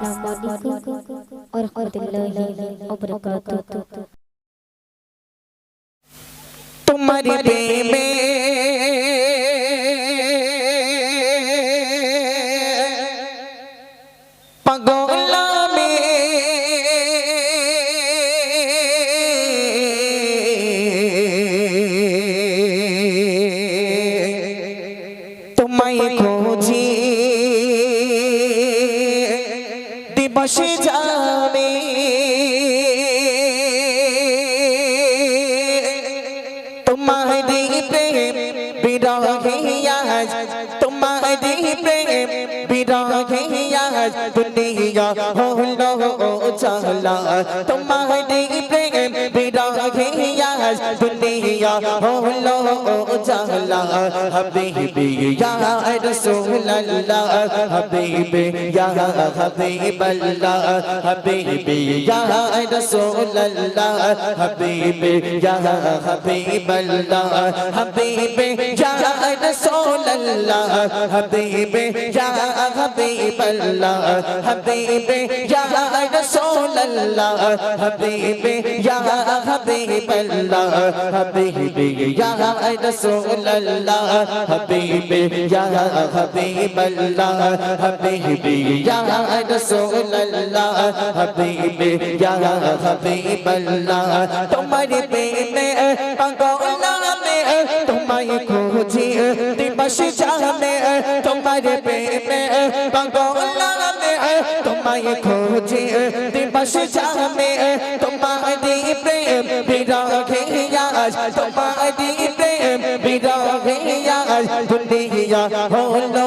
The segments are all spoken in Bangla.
السلام عليكم ورحمة الله وبركاته تمہارے যাবে তোমারি প্রেম বিরহিয়াজ তোমারি প্রেম বিরহিয়াজ দুনিয়া হল চলা তোমারি প্রেম বিরহিয়াজ দুনিয়া হলো চলা হাবিবি ইয়া রাসূলুল্লাহ হাবিবি ইয়া হাবিবাল্লাহ হাবিবি ইয়া রাসূলুল্লাহ হাবিবি ইয়া হাবিবাল্লাহ হাবিবি ইয়া রাসূলুল্লাহ হাবিবি ইয়া হাবিবাল্লাহ হাবিবি ইয়া রাসূলুল্লাহ হাবিবি ইয়া হাবিবাল্লাহ হাবিবি ইয়া রাসূলুল্লাহ হাবিবি ইয়া হাবিবাল্লাহ হাবিবি ইয়া রাসূলুল্লাহ হাবিবি ইয়া হাবিবাল্লাহ তোমার প্রেমে পাগলামে তোমায় খুঁজি দিবস জানে তোমার প্রেমে পাগলামে তোমায় খুঁজি দিবস জানে তোমারি প্রেম বিরহিয়াজ তোমারি প্রেম বিরহিয়াজ দুনিয়া হলো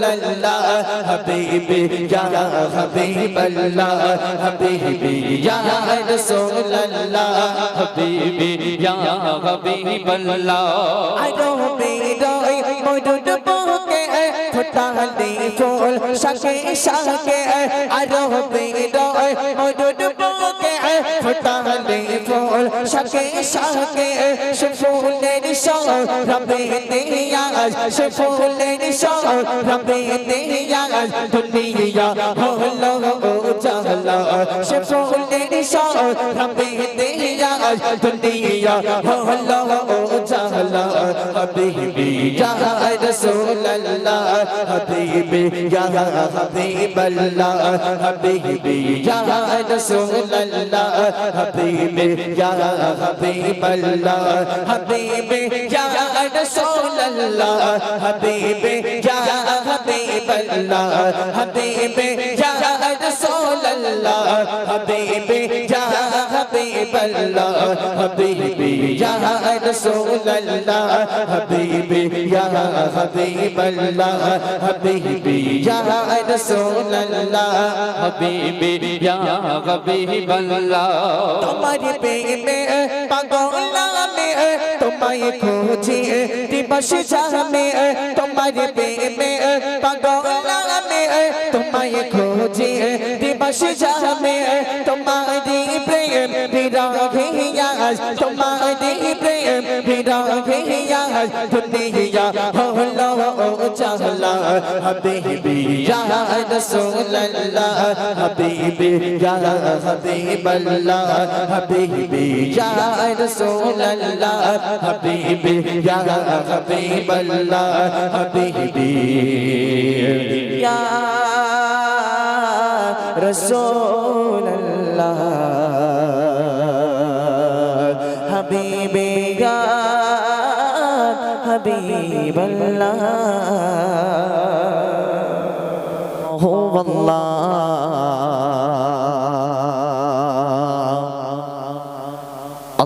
রাসূলুল্লাহ, হাবিবি, ইয়া হাবিবাল্লাহ হাবিবি, ইয়া রাসূলুল্লাহ, হাবিবি, ইয়া হাবিবাল্লাহ আরও বেরোয় মরুদ বুকে ফোটালি ফুল, শাকে শাকে আরও বেরোয় মরুদ বুকে ফোটালি ফুল শাকে শাকে সে ফুলের সব রবে দিয়াজ সে ফুলের সব রবে দিয়াজ দুনিয়া হলো জালা সে ফুলের সব রবে দিয়াজ দুনিয়া হলো জালা হাবিবি ইয়া রাসূলুল্লাহ হাবিবি ইয়া হাবিবাল্লাহ হাবিবি ইয়া রাসূলুল্লাহ, হাবিবি ইয়া হাবিবাল্লাহ হাবিবি ইয়া রাসূলুল্লাহ, হাবিবি ইয়া হাবিবাল্লাহ হাবিবি ইয়া রাসূলুল্লাহ, হাবিবি ইয়া হাবিবাল্লাহ হাবিবি ইয়া রাসূলুল্লাহ হাবিবি ইয়া হাবিবাল্লাহ হাবিবি ইয়া রাসূলুল্লাহ হাবিবি ইয়া হাবিবাল্লাহ তোমার প্রেমে পাগলামে তোমায় খুঁজি দিবস জামে, তোমার প্রেমে পাগলামে তোমায় খুঁজি দিবস জামে, তোমারি প্রেম বিরহিয়াজ তোমারি প্রেম বিরহিয়াজ দুনিয়া হলো চাহলা হাবিবি ইয়া রাসূলুল্লাহ, হাবিবি ইয়া হাবিবাল্লাহ, হাবিবি ইয়া রাসূলুল্লাহ হাবিবি ইয়া হাবিবাল্লাহ হাবিবি ইয়া রাসূলুল্লাহ হাবিবি ইয়া হাবিবাল্লাহ هو الله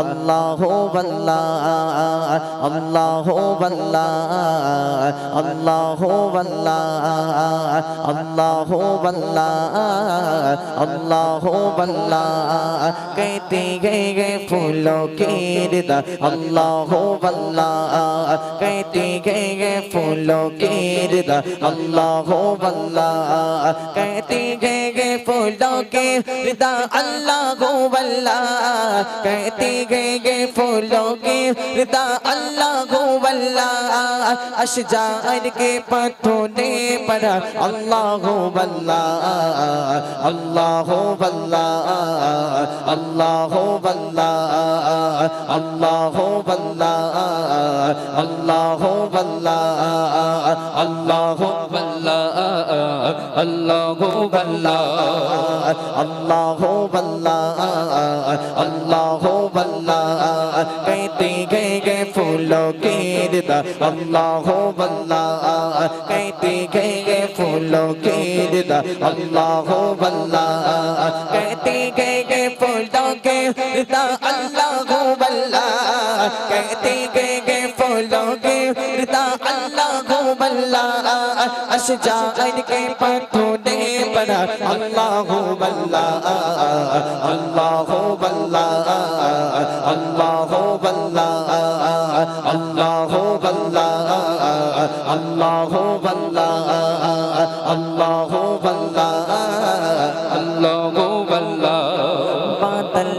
আল্লাহ আল্লাহ আল্লাহ আল্লাহ আল্লাহ আল্লাহ আল্লাহ कहते गए गए फूलों के रिदा अल्लाह अल्लाह कहते गए गए फूलों के रिदा अल्लाह अल्लाह कहते गए फूलों के रिदा अल्लाह गो वल्ला कहते गए फूलों के रिदा अल्लाह गो वल्ला अशजार के पत्थों ने पड़ा अल्लाह गो वल्ला अल्लाह हो वल्ला अल्लाह हो वल्ला अल्लाह हो वल्ला अल्लाह हो वल्ला अल्लाह हो वल्ला अल्लाह বল্লা আল্লাহ বল্লা আল্লাহ বল্লা कहते गए गए फूलों के दिदा अल्लाह बल्ला कहते गए गए फूलों के दिदा अल्लाह बल्ला कहते गए गए फूलों के दिदा अल्लाह बल्ला कहते गए गए फूलों के दिदा अल्लाह बल्ला अस जान के पत्थर আল্লাহু বাল্লা আল্লাহু বাল্লা আল্লাহু বাল্লা আল্লাহু বাল্লা আল্লাহু বাল্লা আল্লাহু বাল্লা আল্লাহু বাল্লা। বাদল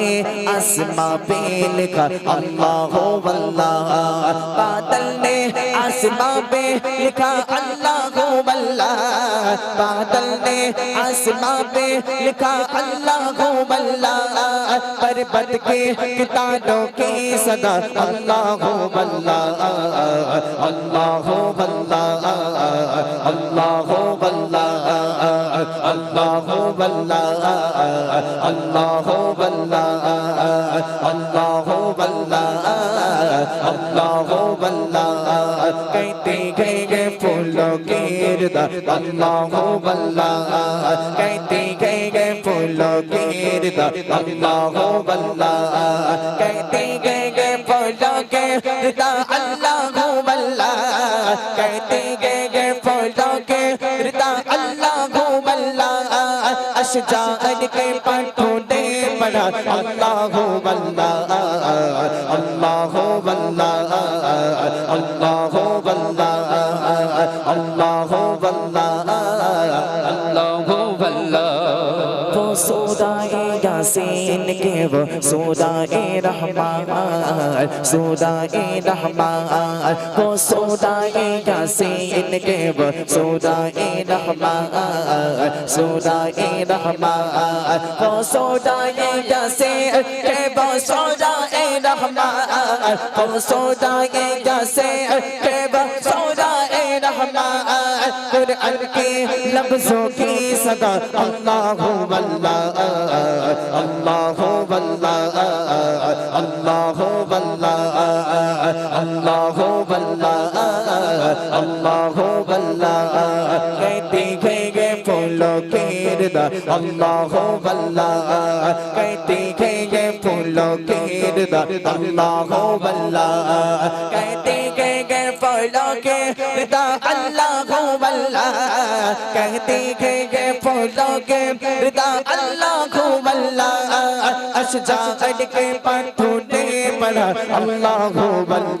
आसमां पे लिखा अल्लाह वल्लाह बादल ने आसमां पे लिखा अल्लाह वल्लाह बादल ने आसमां पे लिखा अल्लाह वल्लाह पर्वत के किताबों की सदा अल्लाह वल्लाह अल्लाह वल्लाह अल्लाह वल्लाह अल्लाह वल्लाह अल्लाह वल्लाह फूलो गिर अल्लाह बल्लाह कहते गए गए फूलो गिर अल्लाह बल्लाह कहते गए गए फूलो गिर अल्लाह बल्लाह कहते गए गए फूलो गिर अल्लाह बल्लाह अशजान के पटों यासीन के वो सोदा ए रहमान सोदा ए रहमान वो सोदा ए यासीन के वो सोदा ए रहमान सोदा ए रहमान वो सोदा ए यासीन के वो सोदा ए रहमान वो सोदा ए यासीन के वो सोदा ए रहमान कुरान के लफ्जों की सदा अल्लाह हु अल्लाह আল্লাহ আল্লাহ আল্লাহ कहती खेगे फूलों के हृदय अल्लाह अल्लाह कहती खेगे फूलों के हृदय अल्लाह अल्लाह कहती खेगे फूलों के हृदय अल्लाह अल्लाह कहती खेगे फूलों के हृदय अल्लाह अल्लाह अशजा के पठूटे पर अल्लाह अल्लाह